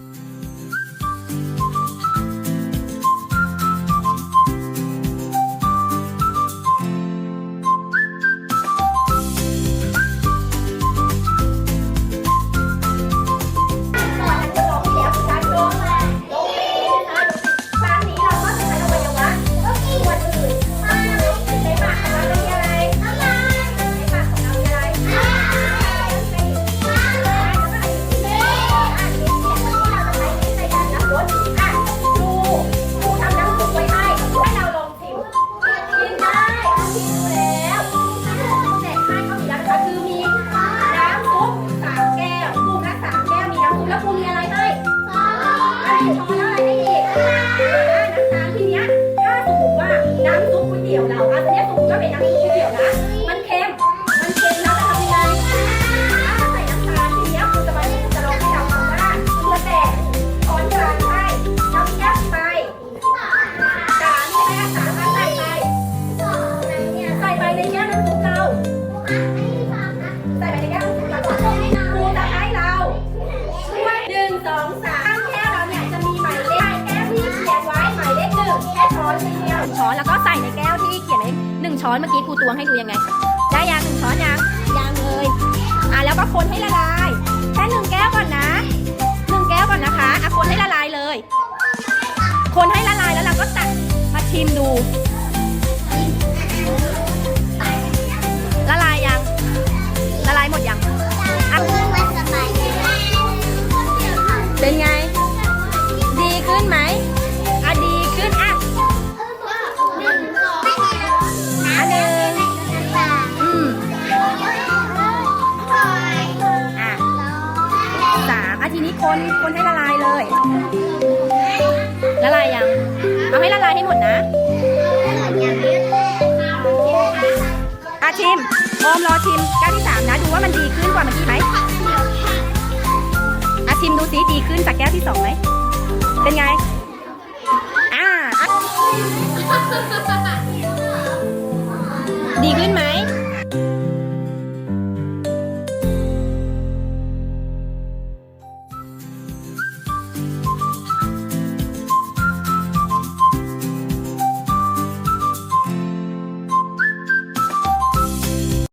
แช้อนแล้วอะไรให้อีกอ่าน้ำตาลทีเนี้ยถ้าสมมติว่าน้ำซุปก๋วยเตี๋ยวเราอะทีเนี้ยสมมติว่าเป็นน้ำซุปก๋วยเตี๋ยวนะ มันเค็ม มันเค็มแล้วจะทำยังไงอ่าใส่น้ำตาลทีเนี้ยคุณจะมาจะลองให้เราทำว่าเพื่อแต่ช้อนกลางให้น้ำยัดไปสามใช่ไหมสามอันใส่ไปใส่ไปในแก้วน้ำซุปเรา ใส่ไปในแก้วน้ำซุปเราก่อนครูจะให้เรา ช่วยหนึ่งสองสาม 1 ช้อนแล้วก็ใส่ในแก้วที่เขียนไว้หนึ่งช้อนเมื่อกี้กูตวงให้ดูยังไง ได้ยังหนึ่งช้อนยังยังเลยอะแล้วก็คนให้ละลายแค่หนึ่งแก้วก่อนนะหนึ่งแก้วก่อนนะคะอะคนให้ละลายเลย คนให้ละลายแล้วเราก็ตักมาชิมดู ละลายยัง ละลายหมดยังอะเป็นไง ดีขึ้นไหม ทีนี้คนคนให้ละลายเลย ละลายยัง เอาให้ละลายให้หมดนะอะชิมโอมรอชิมแก้วที่สามนะ ดูว่ามันดีขึ้นกว่าเมื่อกี้ไหมอะชิมดูสิดีขึ้นจากแก้วที่สองไหม เป็นไง อ่า ดีขึ้นไหม